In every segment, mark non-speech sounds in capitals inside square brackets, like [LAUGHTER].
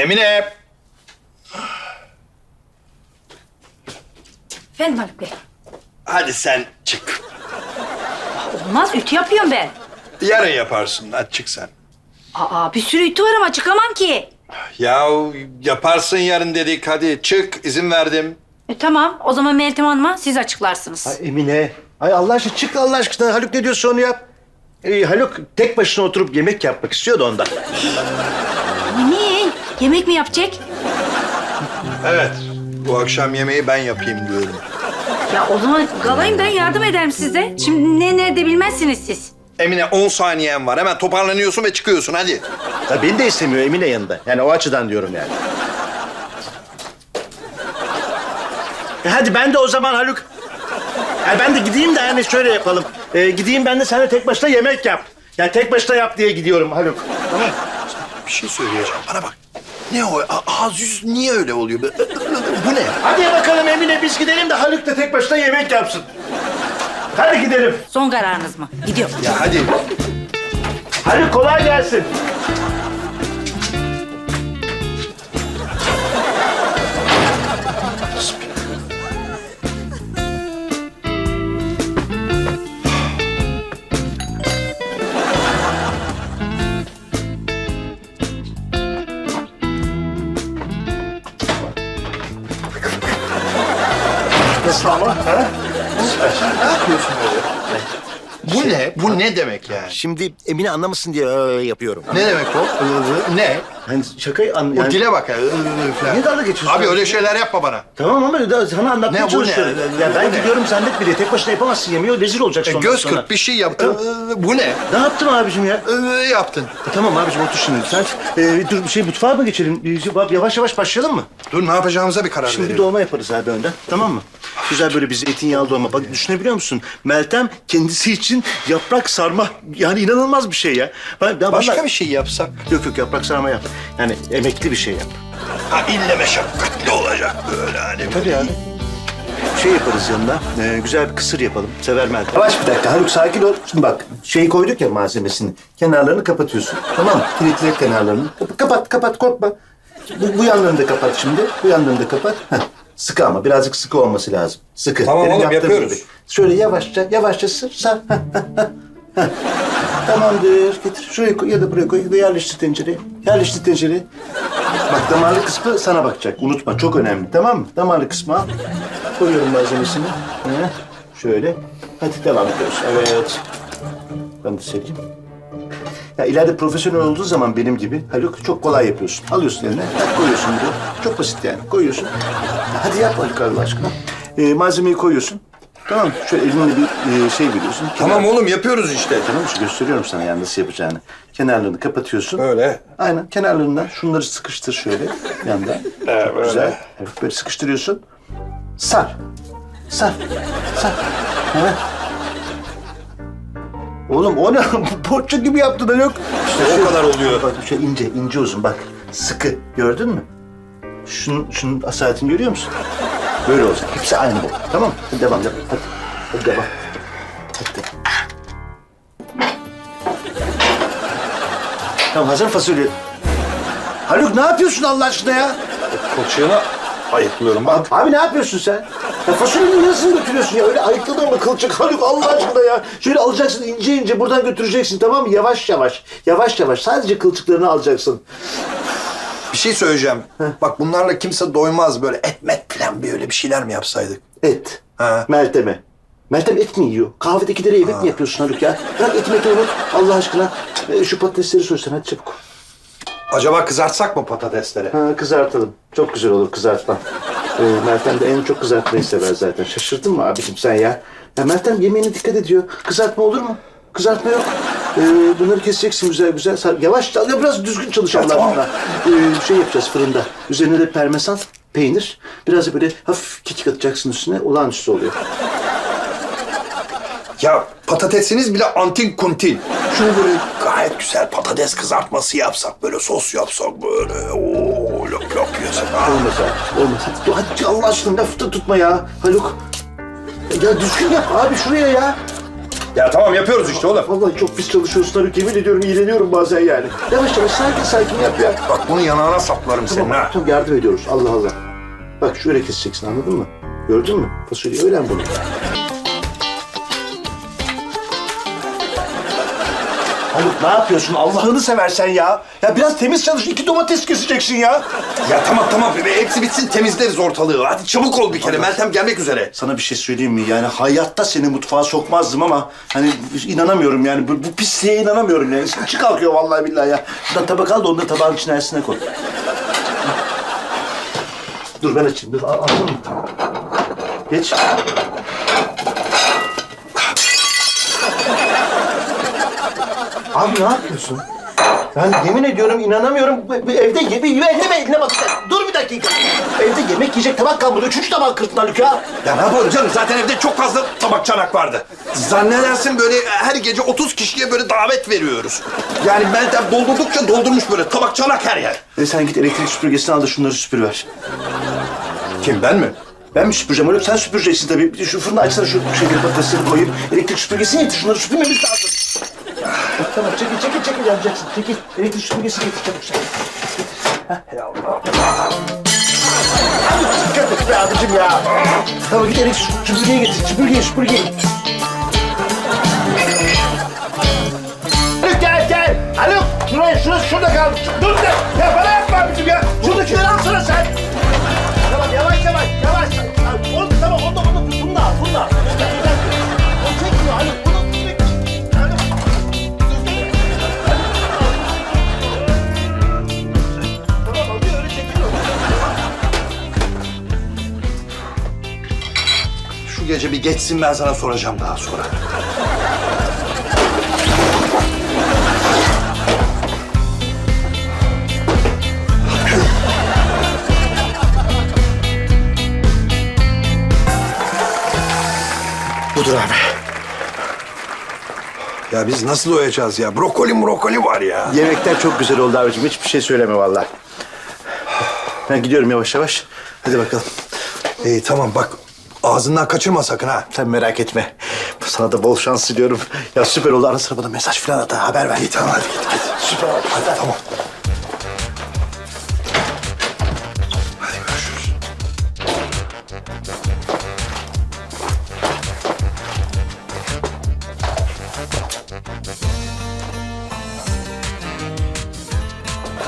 Emine. Efendim Haluk Bey. Hadi sen çık. Olmaz ütü yapıyorum ben. Yarın yaparsın. Hadi çık sen. Aa bir sürü ütü var ama çıkamam ki. Ya yaparsın yarın dedik. Hadi çık. izin verdim. E, tamam o zaman Meltem Hanım'a siz açıklarsınız. Ay Emine. Ay Allah aşkına çık Allah aşkına. Haluk ne diyorsa onu yap. Ee, Haluk tek başına oturup yemek yapmak istiyordu ondan. Niye? Yemek mi yapacak? Evet. Bu akşam yemeği ben yapayım diyorum. Ya o zaman galayım ben yardım ederim size. Şimdi ne nerede bilmezsiniz siz. Emine 10 saniyen var. Hemen toparlanıyorsun ve çıkıyorsun. Hadi. Ya beni de istemiyor Emine yanında. Yani o açıdan diyorum yani. E hadi ben de o zaman Haluk. Ya ben de gideyim de yani şöyle yapalım. Ee, gideyim ben de sen de tek başına yemek yap. Yani tek başına yap diye gidiyorum Haluk. Tamam. Bir şey söyleyeceğim. Bana bak. Ne o? A- Ağız yüz niye öyle oluyor? [LAUGHS] Bu ne? Hadi bakalım Emine biz gidelim de Haluk da tek başına yemek yapsın. Hadi gidelim. Son kararınız mı? Gidiyorum. Ya hadi. Haluk kolay gelsin. Nasıl ama? Ha? Ne yapıyorsun öyle? Bu ne? Bu ne demek yani? Şimdi Emine anlamasın diye öyle yapıyorum. Ne demek o? Ne? Hani şakayı an... O yani- dile bak ya. falan. Niye dalga geçiyorsun? Abi öyle şeyler yapma bana. Tamam ama da sana anlatmaya Ne, bu çalışıyorum. ne? Ya ben ne? gidiyorum zannet bile. Tek başına yapamazsın yemeği. Rezil olacaksın E, ondan göz sonra. kırp bir şey yap. tamam. Ee, Bu ne? Ne yaptım abicim ya? Ee, Yaptın. E, tamam abicim otur şimdi. Sen e, dur bir şey mutfağa mı geçelim? E, yavaş yavaş başlayalım mı? Dur ne yapacağımıza bir karar Şimdi bir verelim. dolma yaparız abi önden. Tamam mı? Güzel böyle bir zeytinyağlı dolma. Bak düşünebiliyor musun? Meltem kendisi için yaprak sarma. Yani inanılmaz bir şey ya. Ben, ben Başka vallahi- bir şey yapsak. Yok yok yaprak sarma yap. Yani emekli bir şey yap. Ha ille meşakkatli olacak böyle hani. Tabii yani. Şey yaparız yanına, e, güzel bir kısır yapalım. Sever Meltem. Yavaş bir dakika Haluk sakin ol. Şimdi bak şeyi koyduk ya malzemesini. Kenarlarını kapatıyorsun. Tamam mı? Kilitle kenarlarını. Kap- Kapat kapat korkma. Bu, bu yanlarını da kapat şimdi. Bu yanlarını da kapat. Heh. Sıkı ama birazcık sıkı olması lazım. Sıkı. Tamam oğlum, yaptığım yapıyoruz. gibi. Şöyle yavaşça yavaşça sır sar. Heh, heh, heh. Heh. Tamamdır. Getir. Şuraya koy ya da buraya koy. Da yerleştir tencereye. Yerleştir tencereye. Bak damarlı kısmı sana bakacak. Unutma çok önemli tamam mı? Damarlı kısmı al. Koyuyorum malzemesini. He, şöyle. Hadi devam ediyoruz. Evet. Ben de sereyim. Ya ileride profesyonel olduğu zaman benim gibi Haluk çok kolay yapıyorsun. Alıyorsun eline, tak koyuyorsun buraya. Çok basit yani. Koyuyorsun. Hadi yap Haluk Allah aşkına. Ee, malzemeyi koyuyorsun. Tamam? Şöyle elinle bir e, şey veriyorsun. Tamam oğlum yapıyoruz işte. Tamam mı? Gösteriyorum sana yani nasıl yapacağını. Kenarlarını kapatıyorsun. Böyle. Aynen kenarlarından şunları sıkıştır şöyle yandan. [LAUGHS] Evet, böyle. Güzel. Evet, böyle sıkıştırıyorsun. Sar. Sar. Sar. Evet. Oğlum o ne? [LAUGHS] Poğaça gibi yaptın da yok. O kadar oluyor. Bak şey ince, ince uzun bak. Sıkı. Gördün mü? Şunun, şunun asaletini görüyor musun? Böyle olacak. Hepsi aynı bu. Tamam mı? Hadi devam, devam. Hadi. Hadi devam. Hadi. Tamam hazır fasulye. Haluk ne yapıyorsun Allah aşkına ya? Kılçığını ayıklıyorum bak. Abi ne yapıyorsun sen? Ya fasulyenin yarısını götürüyorsun ya. Öyle ayıkladın mı kılçık Haluk Allah aşkına ya. Şöyle alacaksın ince ince buradan götüreceksin tamam mı? Yavaş yavaş. Yavaş yavaş. Sadece kılçıklarını alacaksın. Bir şey söyleyeceğim. Bak bunlarla kimse doymaz böyle et met falan bir öyle bir şeyler mi yapsaydık? Et. Ha. Meltem'e. Meltem et mi yiyor? Kahvedekilere yemek mi yapıyorsun Haluk ya? Bırak eti meti unut. Allah aşkına. E, şu patatesleri soysan hadi çabuk. Acaba kızartsak mı patatesleri? Ha, kızartalım. Çok güzel olur kızartma. Ee, Meltem de en çok kızartmayı sever zaten. Şaşırdın mı abicim sen ya? ya Meltem yemeğine dikkat ediyor. Kızartma olur mu? Kızartma yok. Ee, bunları keseceksin güzel güzel. Sar- Yavaş ya biraz düzgün çalış Allah tamam. aşkına. Ee, şey yapacağız fırında. Üzerine de parmesan, peynir. Biraz da böyle hafif kekik atacaksın üstüne. Olağanüstü oluyor. Ya patatesiniz bile antin kuntin. Şunu böyle gayet güzel patates kızartması yapsak, böyle sos yapsak böyle. Oo, lop lop yesek. ha. Olmaz abi. Olmaz. Hadi, hadi Allah aşkına lafı da tutma ya Haluk. Ya düzgün yap abi şuraya ya. Ya tamam yapıyoruz işte oğlum. Vallahi çok pis çalışıyorsun Haluk. Yemin ediyorum iğreniyorum bazen yani. Yavaş yavaş sakin sakin yap ya. Bak bunu yanağına saplarım senin Tamam, ha. tamam yardım ediyoruz. Allah Allah. Bak şöyle keseceksin anladın mı? Gördün mü? Fasulye öğren bunu. Haluk ne yapıyorsun? Allah'ını seversen ya. Ya biraz temiz çalış. İki domates keseceksin ya. Ya tamam tamam bebe hepsi bitsin temizleriz ortalığı. Hadi çabuk ol bir kere Meltem gelmek üzere. Sana bir şey söyleyeyim mi? Yani hayatta seni mutfağa sokmazdım ama hani inanamıyorum yani bu, bu pisliğe inanamıyorum yani. İçi kalkıyor vallahi billahi ya. Şuradan tabak al da onu da tabağın içine ersine koy. Dur ben açayım. Dur al, mı? Tamam. Geç. Abi ne yapıyorsun? Ben yemin ediyorum inanamıyorum. Bu- bu Evde ye, bir eline eline bak. Dur bir dakika. Evde yemek yiyecek tabak kalmadı. Üçüncü tabak kırptın Haluk ya. Ya ne yapalım canım zaten evde çok fazla tabak çanak vardı. Zannedersin böyle her gece 30 kişiye böyle davet veriyoruz. Yani Meltem doldurdukça doldurmuş böyle tabak çanak her yer. E sen git elektrik süpürgesini al da şunları süpürüver. Kim ben mi? Ben mi süpüreceğim oğlum? Sen süpüreceksin tabii. Şu fırını açsana şu şeyleri patatesleri koyayım. Elektrik süpürgesini getir. Şunları süpürmemiz lazım. Tamam çekil çekil çekil yapacaksın. Çekil. Elektrik süpürgesi getir çabuk çabuk. Heh, Allah. Dikkat et be abicim ya. Tamam git elektrik süpürgeyi getir. Süpürgeyi süpürgeyi. Haluk gel gel. Haluk şuraya şurası şurada kaldı. Dur de. Ya bana yapma abicim ya. Şu gece bir geçsin ben sana soracağım daha sonra. Budur abi. Ya biz nasıl doyacağız ya? Brokoli brokoli var ya. Yemekler çok güzel oldu abicim. Hiçbir şey söyleme vallahi. Ben gidiyorum yavaş yavaş. Hadi bakalım. İyi tamam bak ağzından kaçırma sakın ha. Sen merak etme. Sana da bol şans diliyorum. Ya süper oldu. Ara sıra bana mesaj falan at. ha, Haber ver. İyi tamam hadi git git. Süper oldu. Hadi tamam. Hadi görüşürüz.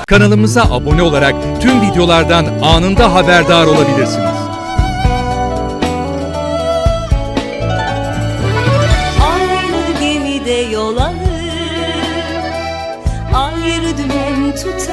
Kanalımıza abone olarak tüm videolardan anında haberdar olabilirsiniz. so tired.